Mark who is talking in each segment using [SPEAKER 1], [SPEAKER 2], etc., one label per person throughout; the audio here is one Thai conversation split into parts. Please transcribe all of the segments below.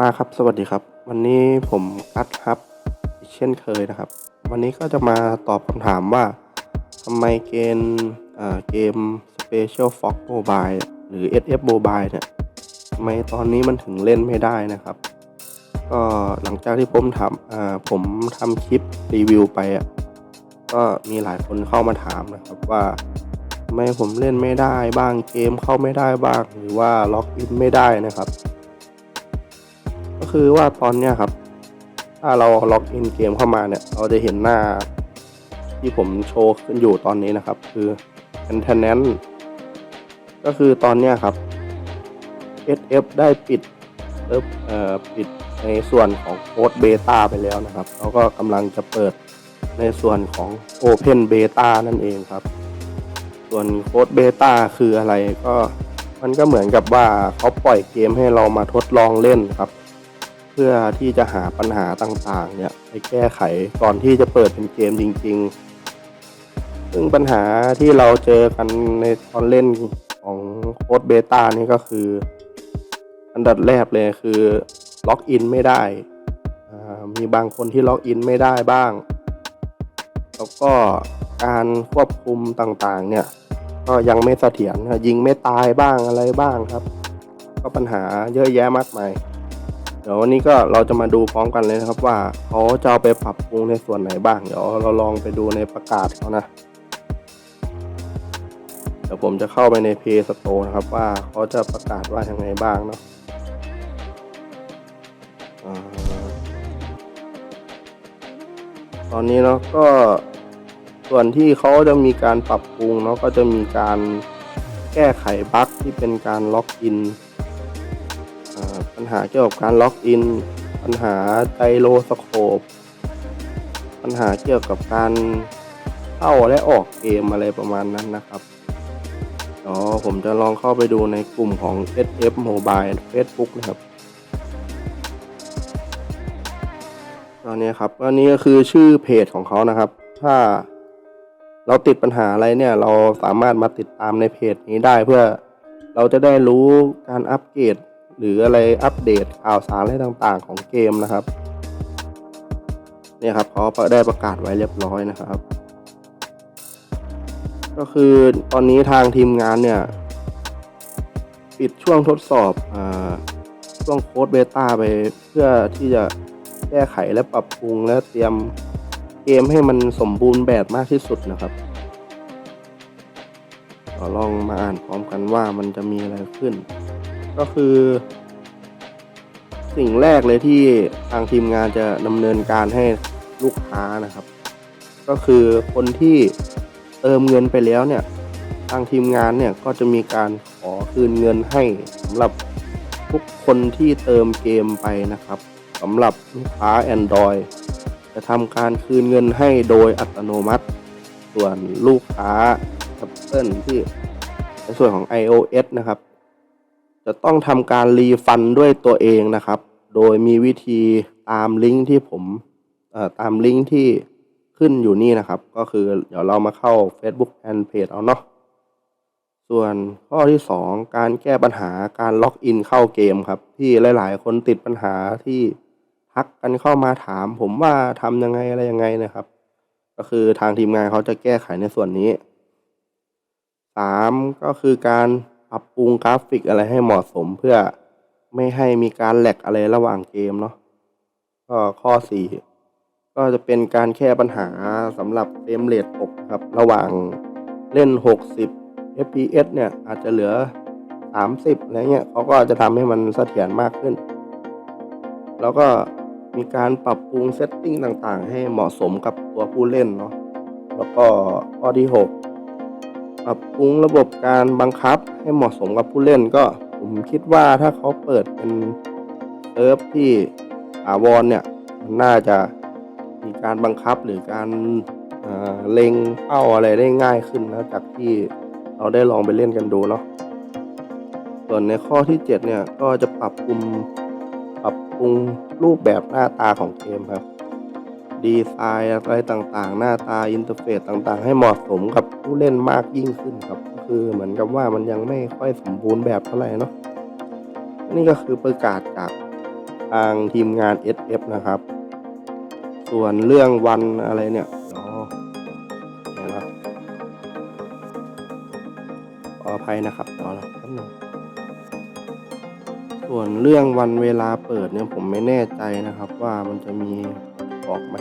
[SPEAKER 1] มาครับสวัสดีครับ วันนี้ผมกัดครับเช่นเคยนะครับ วันนี้ก็จะมาตอบคำถามว่าทำไมเกมอ่าเกม Special Fox Mobile หรือ SF Mobile เนี่ยทำไมตอนนี้มันถึงเล่นไม่ได้นะครับ ก็หลังจากที่ผมทำอ่าผมทำคลิปรีวิวไปอะก็มีหลายคนเข้ามาถามนะครับว่าทำไมผมเล่นไม่ได้บ้างเกมเข้าไม่ได้บ้าง หรือว่าล็อกอินไม่ได้นะครับ ก็คือว่าตอนเนี้ยครับ ถ้าเราล็อกอินเกมเข้ามาเนี่ย เราจะเห็นหน้าที่ผมโชว์ขึ้นอยู่ตอนนี้นะครับ คือ maintenance ก็คือตอนเนี้ยครับ SF ได้ปิดเอ่อเอ่อปิดในส่วนของโค้ดเบต้าไปแล้วนะครับแล้วก็กำลังจะเปิดในส่วนของ Open Beta นั่นเองครับ ส่วนโค้ดเบต้าคืออะไรก็มันก็เหมือนกับว่าเขาปล่อยเกมให้เรามาทดลองเล่นครับ เพื่อที่จะหาปัญหาต่างๆ เนี่ยไปแก้ไขก่อนที่จะเปิดเป็นเกมจริง ๆ ซึ่งปัญหาที่เราเจอกันในตอนเล่นของโค้ดเบต้านี่ก็คือ อันดับแรกเลยคือล็อกอินไม่ได้มีบางคนที่ล็อกอินไม่ได้บ้าง แล้วก็การควบคุมต่างๆ เนี่ยก็ยังไม่เสถียรยิงไม่ตายบ้างอะไรบ้างครับ ก็ปัญหาเยอะแยะมากมาย เดี๋ยววันนี้ก็เราจะมาดูพร้อมกันเลยนะครับว่าเขาจะเอาไปปรับปรุงในส่วนไหนบ้าง เดี๋ยวเราลองไปดูในประกาศเขานะ เดี๋ยวผมจะเข้าไปใน Play Store นะครับว่าเขาจะประกาศว่าอยังไงบ้างเนาะตอนนี้เนาะก็ส่วนที่เขาจะมีการปรับปรุงเนาะก็จะมีการแก้ไขบั๊กที่เป็นการล็อกอิน ปัญหาเกี่ยวกับการล็อกอิน ปัญหาไจโรสโคป ปัญหาเกี่ยวกับการเข้าและออกเกมอะไรประมาณนั้นนะครับเดี๋ยวผมจะลองเข้าไปดูในกลุ่มของ SF Mobile Facebook นะครับ ตอนนี้ครับอันนี้ก็คือชื่อเพจของเขานะครับ ถ้าเราติดปัญหาอะไรเนี่ย เราสามารถมาติดตามในเพจนี้ได้เพื่อเราจะได้รู้การอัปเกรด หรืออะไรอัปเดตข่าวสารอะไรต่างๆ ของเกมนะครับเนี่ยครับเขาได้ประกาศไว้เรียบร้อยนะครับ ก็คือตอนนี้ทางทีมงานเนี่ย ปิดช่วงทดสอบอช่วงโค้ดเบต้าไปเพื่อที่จะแก้ไขและปรับปรุงและเตรียมเกมให้มันสมบูรณ์แบบมากที่สุดนะครับเราลองมาอ่านพร้อมกันว่ามันจะมีอะไรขึ้น ก็คือ สิ่งแรกเลยที่ทางทีมงานจะดำเนินการให้ลูกค้านะครับ ก็คือคนที่เติมเงินไปแล้วเนี่ย ทางทีมงานเนี่ยก็จะมีการขอคืนเงินให้สำหรับทุกคนที่เติมเกมไปนะครับสำหรับลูกค้า Android จะทำการคืนเงินให้โดยอัตโนมัติ ส่วนลูกค้า Apple ที่ในส่วนของ iOS นะครับ จะต้องทำการรีฟันด้วยตัวเองนะครับ โดยมีวิธีตามลิงก์ที่ผมตามลิงก์ที่ขึ้นอยู่นี่นะครับ ก็คือเดี๋ยวเรามาเข้า Facebook Fan Page เอาเนาะส่วนข้อที่ 2 การแก้ปัญหาการล็อกอินเข้าเกมครับ ที่หลาย ๆ คนติดปัญหาที่ทักกันเข้ามาถาม ผมว่าทำยังไงอะไรยังไงนะครับ ก็คือทางทีมงานเขาจะแก้ไขในส่วนนี้ 3 ก็คือการ ปรับปรุงกราฟิกอะไรให้เหมาะสมเพื่อไม่ให้มีการแหลกอะไรระหว่างเกมเนาะก็ข้อ 4 ก็จะเป็นการแก้ปัญหาสำหรับเฟรมเรทตกครับ ระหว่างเล่น 60 fps เนี่ย อาจจะเหลือ 30อะไรเงี้ยเขาก็จะทำให้มันเสถียรมากขึ้น แล้วก็มีการปรับปรุงเซตติ้งต่างๆ ให้เหมาะสมกับตัวผู้เล่นเนาะแล้วก็ข้อที่ 6 ปรับปรุงระบบการบังคับให้เหมาะสมกับผู้เล่นก็ ผมคิดว่าถ้าเขาเปิดเป็นเซิร์ฟที่ถาวรเนี่ยมันน่าจะมีการบังคับหรือการเอ่อเล็งเป้าอะไรได้ง่ายขึ้นนะจากที่เราได้ลองไปเล่นกันดูเนาะส่วนในข้อที่ 7 เนี่ยก็จะปรับปรุงปรับปรุงรูปแบบหน้าตาของเกมครับ ดีไซน์อะไรต่างๆ หน้าตาอินเทอร์เฟซต่างๆ ให้เหมาะสมกับผู้เล่นมากยิ่งขึ้นครับ ก็คือเหมือนกับว่ามันยังไม่ค่อยสมบูรณ์แบบเท่าไหร่เนาะนี่ก็คือประกาศจากทางทีมงาน SF นะครับ ส่วนเรื่องวันอะไรเนี่ยเดี๋ยวเดี๋ยวนะขออภัยนะครับเดี๋ยวนะแป๊บนึงส่วนเรื่องวันเวลาเปิดเนี่ยผมไม่แน่ใจนะครับว่ามันจะมี บอกไหม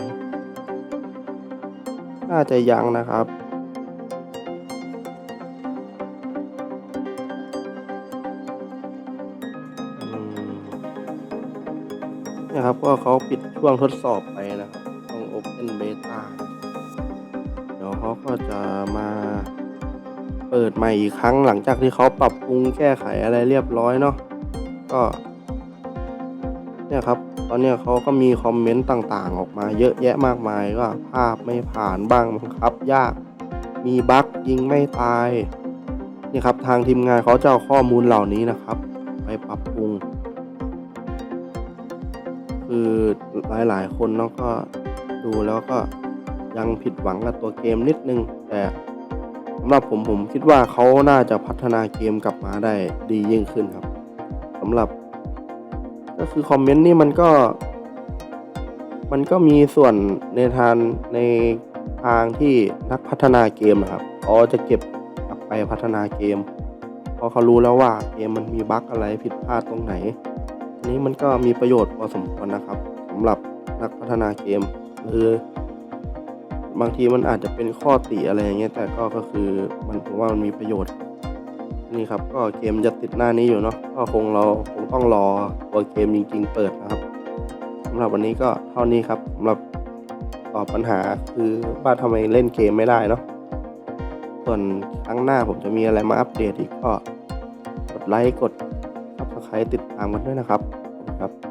[SPEAKER 1] น่าจะยังนะครับเนี่ยครับก็เขาปิดช่วงทดสอบไปนะครับช่วง Open Beta เดี๋ยวเขาก็จะมาเปิดใหม่อีกครั้งหลังจากที่เขาปรับปรุงแก้ไขอะไรเรียบร้อยเนาะก็เนี่ยครับ ตอนนี้เขาก็มีคอมเมนต์ต่างๆ ออกมา เยอะแยะมากมายก็ภาพไม่ผ่านบ้างบังคับ ยาก มีบั๊กยิงไม่ตายนี่ครับทางทีมงานเขาจะเอาข้อมูลเหล่านี้นะครับ ไปปรับปรุง คือหลายๆ คนเนาะก็ดูแล้วก็ยังผิดหวังกับตัวเกมนิดนึง แต่สำหรับผมผมคิดว่าเขาน่าจะพัฒนาเกมกลับมาได้ดียิ่งขึ้นครับสำหรับ ก็คือคอมเมนต์นี่มันก็ มันก็มีส่วนในทางในทางที่นักพัฒนาเกมอะครับเขาจะเก็บกลับไปพัฒนาเกมเพราะเขารู้แล้วว่าเกมมันมีบั๊กอะไรผิดพลาดตรงไหนอันนี้มันก็มีประโยชน์พอสมควรนะครับสำหรับนักพัฒนาเกมหรือบางทีมันอาจจะเป็นข้อติอะไรอย่างเงี้ยแต่ก็ก็คือมันผมว่ามันมีประโยชน์ นี่ครับก็เกมจะติดหน้านี้อยู่เนาะก็คงเราคงต้องรอตัวเกมจริง ๆ เปิดนะครับสำหรับวันนี้ก็เท่านี้ครับสำหรับตอบปัญหาคือว่าทำไมเล่นเกมไม่ได้เนาะส่วนครั้งหน้าผมจะมีอะไรมาอัปเดตอีกก็กดไลค์กดซับสไครต์ติดตามกันด้วยนะครับขอบคุณครับ